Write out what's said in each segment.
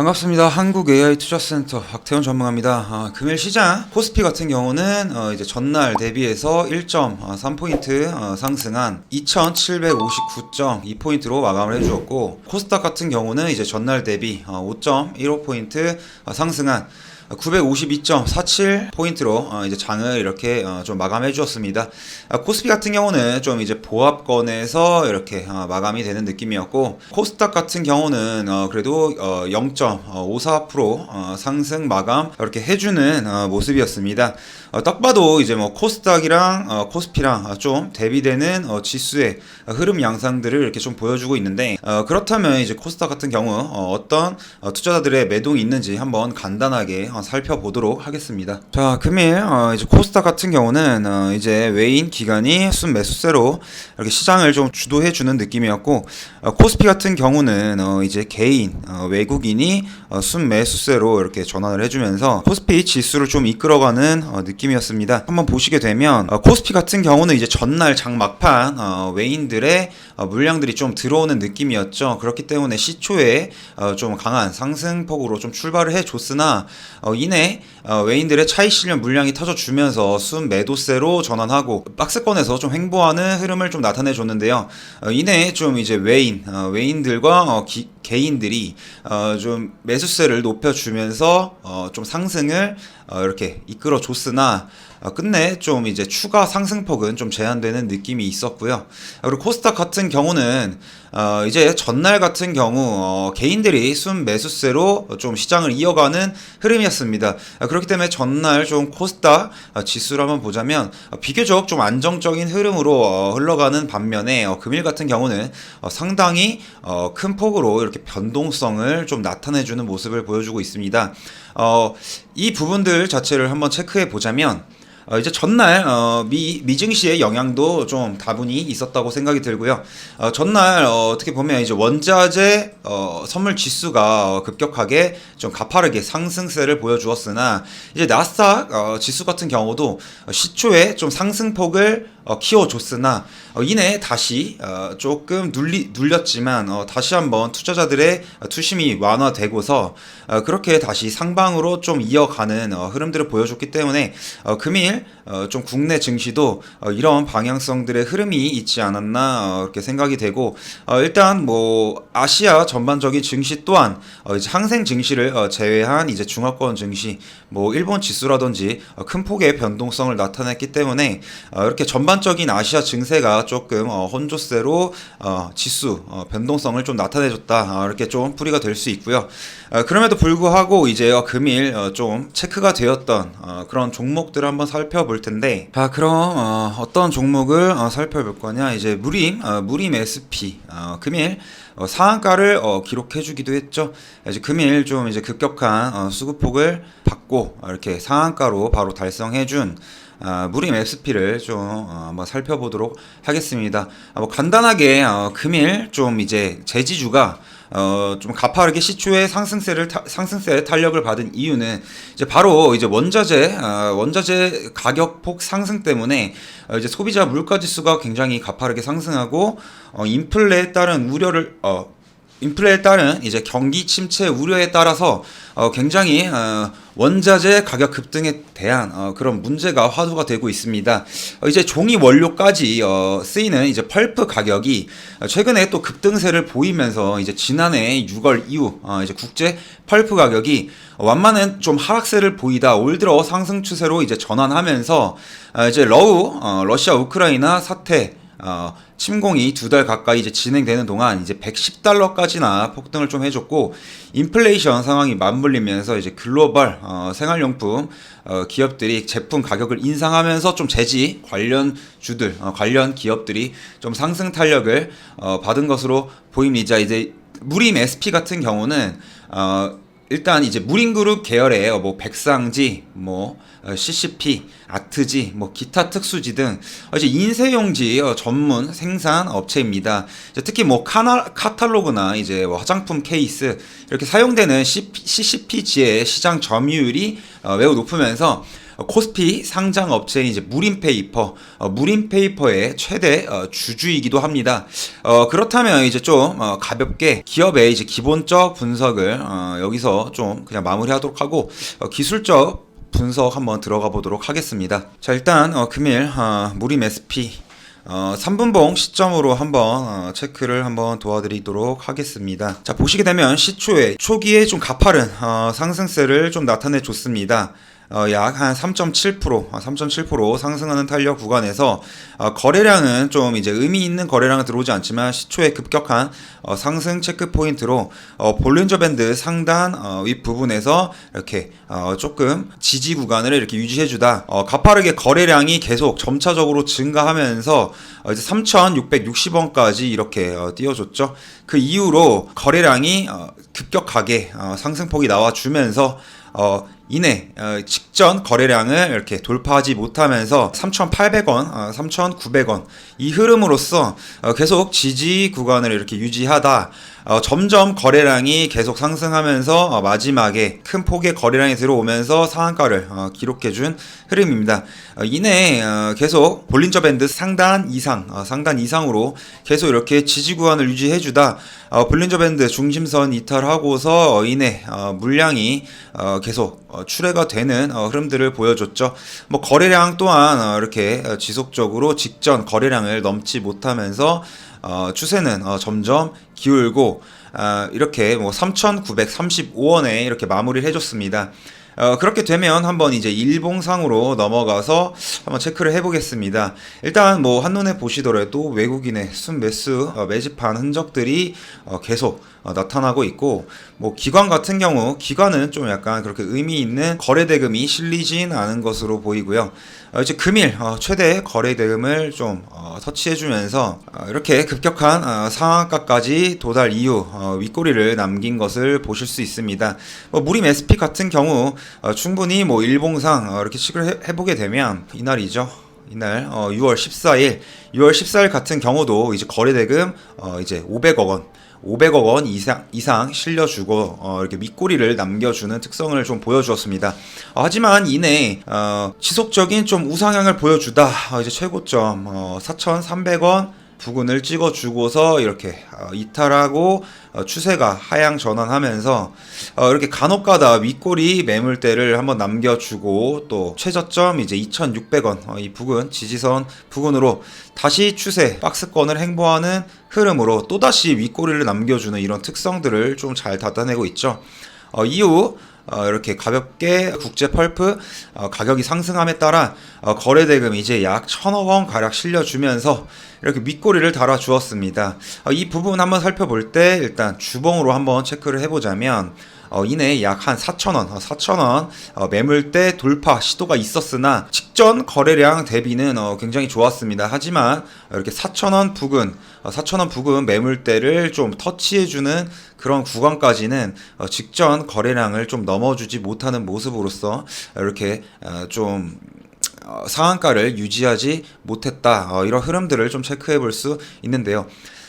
반갑습니다. 한국 AI 투자센터 박태원 전문가입니다. 아, 금일 시장 코스피 같은 경우는 어, 이제 전날 대비해서 1.3포인트 어, 상승한 2,759.2포인트로 마감을 해주었고 코스닥 같은 경우는 이제 전날 대비 어, 5.15포인트 어, 상승한 952.47 포인트로 어, 이제 장을 이렇게 어, 좀 마감해 주었습니다. 아, 코스피 같은 경우는 좀 이제 보합권에서 이렇게 어, 마감이 되는 느낌이었고 코스닥 같은 경우는 어, 그래도 어, 0.54% 어, 상승 마감 이렇게 해주는 어, 모습이었습니다. 어, 딱 봐도 이제 뭐 코스닥이랑 어, 코스피랑 어, 좀 대비되는 어, 지수의 흐름 양상들을 이렇게 좀 보여주고 있는데 어, 그렇다면 이제 코스닥 같은 경우 어, 떤 투자자들의 매동이 있는지 한번 간단하게 어, 살펴보도록 하겠습니다. 자, 금일 어, 이제 코스닥 같은 경우는 어, 이제 외인 기관이 순 매수세로 이렇게 시장을 좀 주도해 주는 느낌이었고 어, 코스피 같은 경우는 어, 이제 개인 어, 외국인이 어, 순 매수세로 이렇게 전환을 해주면서 코스피 지수를 좀 이끌어가는 어, 느낌이었습니다. 한번 보시게 되면 어, 코스피 같은 경우는 이제 전날 장 막판 어, 외인들의 어, 물량들이 좀 들어오는 느낌이었죠. 그렇기 때문에 시초에 어, 좀 강한 상승폭으로 좀 출발을 해줬으나 어, 이내 어, 외인들의 차익 실현 물량이 터져주면서 순 매도세로 전환하고 박스권에서 좀 횡보하는 흐름을 좀 나타내 줬는데요. 어, 이내 좀 이제 외인 어, 외인들과 어, 기, 개인들이 어, 좀 매수세를 높여주면서 어, 좀 상승을 어, 이렇게 이끌어 줬으나 어, 끝내 좀 이제 추가 상승폭은 좀 제한되는 느낌이 있었고요. 그리고 코스닥 같은 경우는 어, 이제 전날 같은 경우 어, 개인들이 순 매수세로 좀 시장을 이어가는 흐름이었습니다. 어, 그렇기 때문에 전날 좀 코스닥 어, 지수를 한번 보자면 어, 비교적 좀 안정적인 흐름으로 어, 흘러가는 반면에 어, 금일 같은 경우는 어, 상당히 어, 큰 폭으로 이렇게 변동성을 좀 나타내주는 모습을 보여주고 있습니다. 어, 이 부분들 자체를 한번 체크해 보자면 어, 이제 전날 어, 미 미증시의 영향도 좀 다분히 있었다고 생각이 들고요. 어, 전날 어, 어떻게 보면 이제 원자재 어, 선물 지수가 어, 급격하게 좀 가파르게 상승세를 보여주었으나 이제 나스닥 어, 지수 같은 경우도 어, 시초에 좀 상승폭을 어, 키워줬으나 어, 이내 다시 어, 조금 눌리, 눌렸지만 어, 다시 한번 투자자들의 어, 투심이 완화되고서 어, 그렇게 다시 상방으로 좀 이어가는 어, 흐름들을 보여줬기 때문에 어, 금일 어, 좀 국내 증시도 어, 이런 방향성들의 흐름이 있지 않았나 어, 이렇게 생각이 되고 어, 일단 뭐 아시아 전반적인 증시 또한 어, 이제 항생 증시를 어, 제외한 이제 중화권 증시 뭐 일본 지수라든지 어, 큰 폭의 변동성을 나타냈기 때문에 어, 이렇게 전반적인 아시아 증세가 조금 어, 혼조세로 어, 지수 어, 변동성을 좀 나타내줬다 어, 이렇게 좀 풀이가 될 수 있고요. 어, 그럼에도 불구하고 이제 어, 금일 어, 좀 체크가 되었던 어, 그런 종목들을 한번 살 펴볼 텐데 자 그럼 어, 어떤 종목을 어, 살펴볼 거냐 이제 무림 어, 무림 SP 어, 금일 어, 상한가를 어, 기록해주기도 했죠. 이제 금일 좀 이제 급격한 어, 수급폭을 받고 어, 이렇게 상한가로 바로 달성해준 아, 무림 SP를 좀 어, 한번 살펴보도록 하겠습니다. 아, 뭐 간단하게 어, 금일 좀 이제 제지주가 어, 좀 가파르게 시초에 상승세를 타, 상승세 탄력을 받은 이유는 이제 바로 이제 원자재 어, 원자재 가격 폭 상승 때문에 어, 이제 소비자 물가 지수가 굉장히 가파르게 상승하고 어, 인플레에 따른 우려를 어, 인플레에 따른 이제 경기 침체 우려에 따라서 어, 굉장히 어, 원자재 가격 급등에 대한 어, 그런 문제가 화두가 되고 있습니다. 어, 이제 종이 원료까지 어, 쓰이는 이제 펄프 가격이 어, 최근에 또 급등세를 보이면서 이제 지난해 6월 이후 어, 이제 국제 펄프 가격이 완만한 좀 하락세를 보이다 올 들어 상승 추세로 이제 전환하면서 어, 이제 러우 어, 러시아 우크라이나 사태 어, 침공이 두 달 가까이 이제 진행되는 동안 이제 110달러까지나 폭등을 좀 해줬고 인플레이션 상황이 맞물리면서 이제 글로벌 어, 생활용품 어, 기업들이 제품 가격을 인상하면서 좀 재지 관련 주들 어, 관련 기업들이 좀 상승 탄력을 어, 받은 것으로 보입니다. 이제 무림 SP 같은 경우는 어, 일단 이제 무림그룹 계열의 뭐 백상지, 뭐 어, CCP, 아트지, 뭐 기타 특수지 등 어, 이제 인쇄용지 어, 전문 생산 업체입니다. 특히 뭐 카나, 카탈로그나 이제 뭐 화장품 케이스 이렇게 사용되는 CCP지의 시장 점유율이 어, 매우 높으면서 어, 코스피 상장 업체인 이제 무림페이퍼, 어, 무림페이퍼의 최대 어, 주주이기도 합니다. 어, 그렇다면 이제 좀 어, 가볍게 기업의 이제 기본적 분석을 어, 여기서 좀 그냥 마무리하도록 하고 어, 기술적 분석 한번 들어가 보도록 하겠습니다. 자 일단 어, 금일 어, 무림 SP 어, 3분봉 시점으로 한번 어, 체크를 한번 도와드리도록 하겠습니다. 자 보시게 되면 시초에 초기에 좀 가파른 어, 상승세를 좀 나타내 줬습니다. 어, 약한 3.7%, 아, 3.7% 상승하는 탄력 구간에서 어, 거래량은 좀 이제 의미 있는 거래량은 들어오지 않지만 시초에 급격한 어, 상승 체크 포인트로 어, 볼린저 밴드 상단 어, 윗 부분에서 이렇게 어, 조금 지지 구간을 이렇게 유지해주다 어, 가파르게 거래량이 계속 점차적으로 증가하면서 어, 이제 3,660원까지 이렇게 어, 띄워줬죠. 그 이후로 거래량이 어, 급격하게 어, 상승폭이 나와주면서 어, 이내 어, 직전 거래량을 이렇게 돌파하지 못하면서 3,800원, 어, 3,900원 이 흐름으로써 어, 계속 지지 구간을 이렇게 유지하다 어, 점점 거래량이 계속 상승하면서 어, 마지막에 큰 폭의 거래량이 들어오면서 상한가를 어, 기록해준 흐름입니다. 어, 이내 어, 계속 볼린저 밴드 상단 이상, 어, 상단 이상으로 계속 이렇게 지지 구간을 유지해주다 어, 볼린저 밴드 중심선 이탈하고서 어, 이내 어, 물량이 어, 계속 어, 출회가 되는 어, 흐름들을 보여줬죠. 뭐 거래량 또한 어, 이렇게 어, 지속적으로 직전 거래량을 넘지 못하면서 어, 추세는 어, 점점 기울고 어, 이렇게 뭐 3,935원에 이렇게 마무리를 해줬습니다. 어, 그렇게 되면 한번 이제 일봉상으로 넘어가서 한번 체크를 해보겠습니다. 일단 뭐 한눈에 보시더라도 외국인의 순 매수 어, 매집한 흔적들이 어, 계속 어, 나타나고 있고 뭐 기관 같은 경우 기관은 좀 약간 그렇게 의미 있는 거래 대금이 실리진 않은 것으로 보이고요. 어, 이제 금일 어, 최대 거래 대금을 좀 어, 터치해주면서 어, 이렇게 급격한 어, 상한가까지 도달 이후 어, 윗꼬리를 남긴 것을 보실 수 있습니다. 뭐 무림 SP 같은 경우 어, 충분히 뭐 일봉상 어, 이렇게 식을 해, 해보게 되면 이날이죠. 이날 어, 6월 14일, 6월 14일 같은 경우도 이제 거래 대금 어, 이제 500억 원. 500억 원 이상, 이상 실려주고 어, 이렇게 밑꼬리를 남겨주는 특성을 좀 보여주었습니다. 어, 하지만 이내 어, 지속적인 좀 우상향을 보여주다 어, 이제 최고점 어, 4,300원 부근을 찍어주고서 이렇게 어, 이탈하고 어, 추세가 하향 전환하면서 어, 이렇게 간혹가다 윗꼬리 매물대를 한번 남겨주고 또 최저점 이제 2,600원 어, 이 부근 지지선 부근으로 다시 추세 박스권을 행보하는 흐름으로 또다시 윗꼬리를 남겨주는 이런 특성들을 좀잘 나타내고 있죠. 어, 이후 어, 이렇게 가볍게 국제 펄프 어, 가격이 상승함에 따라 어, 거래 대금 이제 약 천억 원 가량 실려주면서 이렇게 밑꼬리를 달아 주었습니다. 어, 이 부분 한번 살펴볼 때 일단 주봉으로 한번 체크를 해보자면 어, 이내 약 한 4,000원, 어, 4,000원 어, 매물대 돌파 시도가 있었으나 직전 거래량 대비는 어, 굉장히 좋았습니다. 하지만 어, 이렇게 4,000원 부근, 어, 4,000원 부근 매물대를 좀 터치해주는 그런 구간까지는 어, 직전 거래량을 좀 넘어주지 못하는 모습으로서 이렇게 어, 좀 어, 상한가를 유지하지 못했다 어, 이런 흐름들을 좀 체크해 볼 수 있는데요.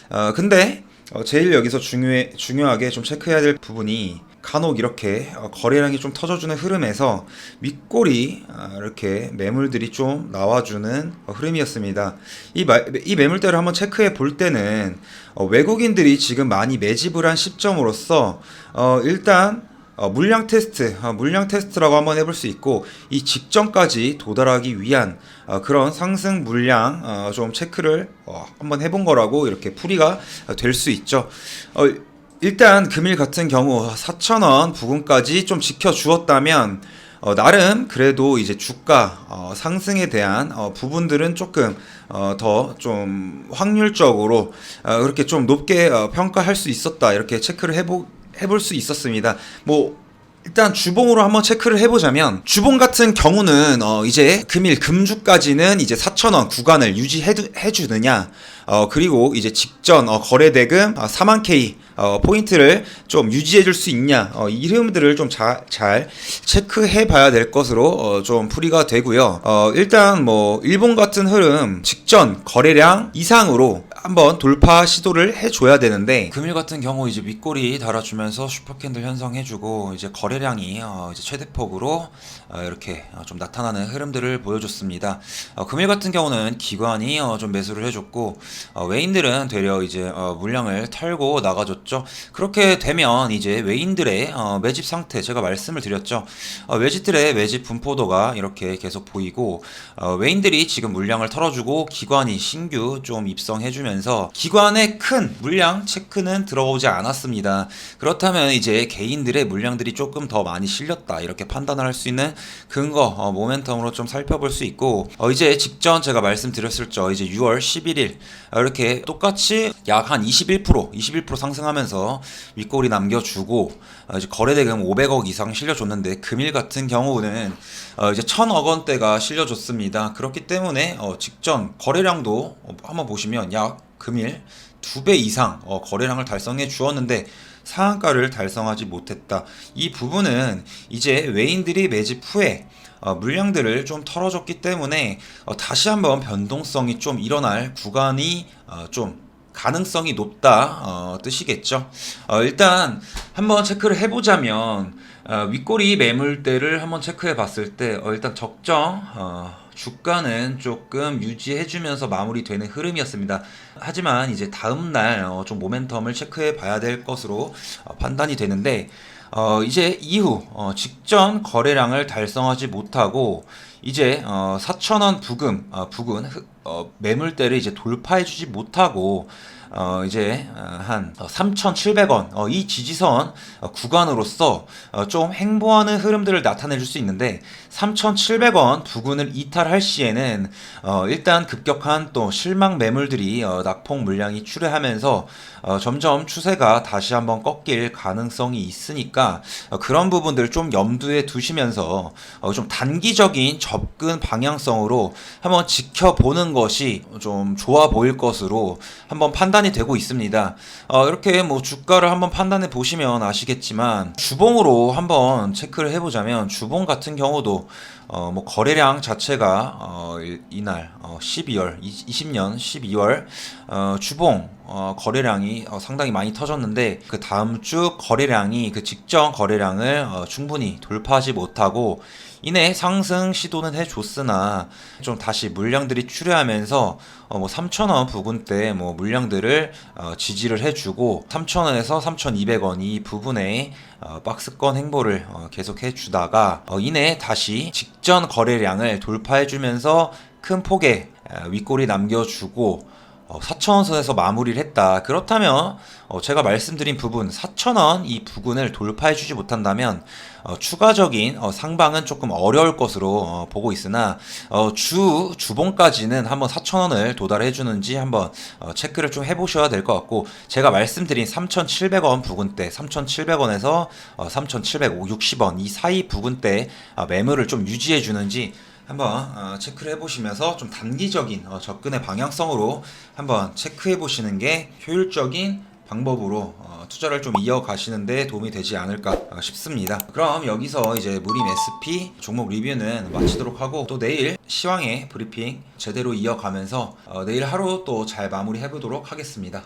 어, 근데 어, 제일 여기서 중요해, 중요하게 좀 체크해야 될 부분이 간혹 이렇게 어, 거래량이 좀 터져주는 흐름에서 윗골이 어, 이렇게 매물들이 좀 나와주는 어, 흐름이었습니다. 이, 마, 이 매물대를 한번 체크해 볼 때는 어, 외국인들이 지금 많이 매집을 한 시점으로서 어, 일단 어, 물량 테스트, 어, 물량 테스트라고 한번 해볼 수 있고 이 직전까지 도달하기 위한 어, 그런 상승 물량 어, 좀 체크를 어, 한번 해본 거라고 이렇게 풀이가 될 수 있죠. 어, 일단 금일 같은 경우 4,000원 부근까지 좀 지켜주었다면 어, 나름 그래도 이제 주가 어, 상승에 대한 어, 부분들은 조금 어, 더 좀 확률적으로 어, 그렇게 좀 높게 어, 평가할 수 있었다 이렇게 체크를 해보 해볼 수 있었습니다. 뭐 일단 주봉으로 한번 체크를 해보자면 주봉 같은 경우는 어 이제 금일 금주까지는 이제 4,000원 구간을 유지해 주느냐 어 그리고 이제 직전 어 거래 대금 어 4만 K 어 포인트를 좀 유지해 줄 수 있냐 어 이름들을 좀 잘 체크해 봐야 될 것으로 어 좀 풀이가 되고요. 어 일단 뭐 일본 같은 흐름 직전 거래량 이상으로 한번 돌파 시도를 해줘야 되는데 금일 같은 경우 이제 윗골이 달아주면서 슈퍼캔들 형성해주고 이제 거래량이 어, 이제 최대폭으로 어, 이렇게 어, 좀 나타나는 흐름들을 보여줬습니다. 어, 금일 같은 경우는 기관이 어, 좀 매수를 해줬고 어, 외인들은 되려 이제 어, 물량을 털고 나가줬죠. 그렇게 되면 이제 외인들의 어, 매집 상태 제가 말씀을 드렸죠. 어, 외집들의 매집 분포도가 이렇게 계속 보이고 어, 외인들이 지금 물량을 털어주고 기관이 신규 좀 입성해주면 서 기관의 큰 물량 체크는 들어오지 않았습니다. 그렇다면 이제 개인들의 물량들이 조금 더 많이 실렸다 이렇게 판단을 할 수 있는 근거 어, 모멘텀으로 좀 살펴볼 수 있고 어, 이제 직전 제가 말씀드렸을죠 이제 6월 11일 어, 이렇게 똑같이 약 한 21% 21% 상승하면서 윗골이 남겨주고 어, 이제 거래 대금 500억 이상 실려줬는데 금일 같은 경우는 어, 이제 1000억 원대가 실려줬습니다. 그렇기 때문에 어, 직전 거래량도 어, 한번 보시면 약 금일 두 배 이상 어, 거래량을 달성해 주었는데 상한가를 달성하지 못했다. 이 부분은 이제 외인들이 매집 후에 어, 물량들을 좀 털어줬기 때문에 어, 다시 한번 변동성이 좀 일어날 구간이 어, 좀 가능성이 높다 어, 뜻이겠죠. 어, 일단 한번 체크를 해보자면 어, 윗꼬리 매물대를 한번 체크해 봤을 때 어, 일단 적정 어, 주가는 조금 유지해주면서 마무리되는 흐름이었습니다. 하지만 이제 다음 날 좀 모멘텀을 체크해 봐야 될 것으로 어, 판단이 되는데 어, 이제 이후 어, 직전 거래량을 달성하지 못하고 이제 어, 4천원 부금 어, 부근 흑- 어, 매물대를 이제 돌파해주지 못하고 어, 이제 어, 한 3,700원. 어, 이 지지선 어, 구간으로서 어, 좀 행보하는 흐름들을 나타내 줄 수 있는데 3,700원 부근을 이탈할 시에는 어, 일단 급격한 또 실망 매물들이 어, 낙폭 물량이 출회하면서 어, 점점 추세가 다시 한번 꺾일 가능성이 있으니까 어, 그런 부분들 좀 염두에 두시면서 어, 좀 단기적인 접근 방향성으로 한번 지켜보는 것이 좀 좋아 보일 것으로 한번 판단 이 되고 있습니다. 어, 이렇게 뭐 주가를 한번 판단해 보시면 아시겠지만 주봉으로 한번 체크를 해보자면 주봉 같은 경우도 어, 뭐 거래량 자체가 어, 일- 이날 어, 12월 20년 12월 어, 주봉 어, 거래량이 어, 상당히 많이 터졌는데 그 다음 주 거래량이 그 직전 거래량을 어, 충분히 돌파하지 못하고 이내 상승 시도는 해줬으나 좀 다시 물량들이 출회하면서 어, 뭐 3,000원 부근대 뭐 물량들을 어, 지지를 해주고 3,000원에서 3,200원 이 부분에 어, 박스권 행보를 어, 계속 해 주다가 어, 이내 다시 직전 거래량을 돌파해 주면서 큰 폭의 어, 윗골이 남겨주고 어, 4,000원 선에서 마무리를 했다. 그렇다면 어, 제가 말씀드린 부분 4,000원 이 부근을 돌파해 주지 못한다면 어, 추가적인 어, 상방은 조금 어려울 것으로 어, 보고 있으나 어, 주 주봉까지는 한번 4,000원을 도달해 주는지 한번 어, 체크를 좀 해보셔야 될 것 같고 제가 말씀드린 3,700원 부근대 3,700원에서 어, 3,760원 이 사이 부근대 아, 매물을 좀 유지해 주는지 한번 어, 체크를 해보시면서 좀 단기적인 어, 접근의 방향성으로 한번 체크해 보시는 게 효율적인 방법으로 어, 투자를 좀 이어가시는데 도움이 되지 않을까 어, 싶습니다. 그럼 여기서 이제 무림 SP 종목 리뷰는 마치도록 하고 또 내일 시황의 브리핑 제대로 이어가면서 어, 내일 하루 또 잘 마무리해 보도록 하겠습니다.